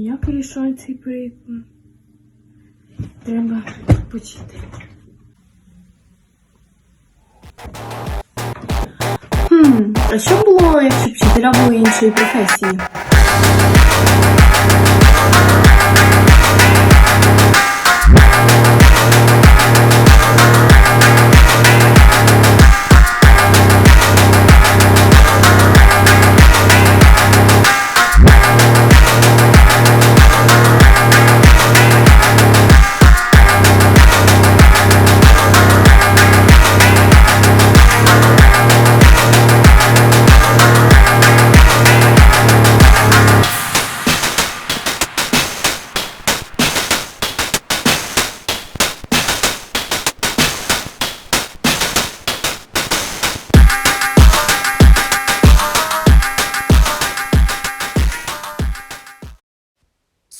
Як рішаю цей приклад? Треба почити. Хм, а що було, якщо вчителя були іншої професії?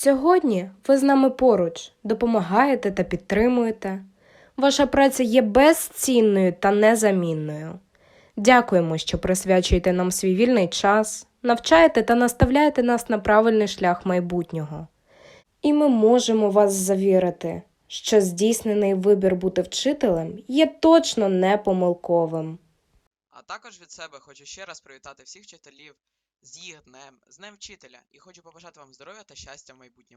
Сьогодні ви з нами поруч, допомагаєте та підтримуєте. Ваша праця є безцінною та незамінною. Дякуємо, що присвячуєте нам свій вільний час, навчаєте та наставляєте нас на правильний шлях майбутнього. І ми можемо вас завірити, що здійснений вибір бути вчителем є точно не помилковим. А також від себе хочу ще раз привітати всіх вчителів з їх днем, з Днем вчителя, і хочу побажати вам здоров'я та щастя в майбутньому.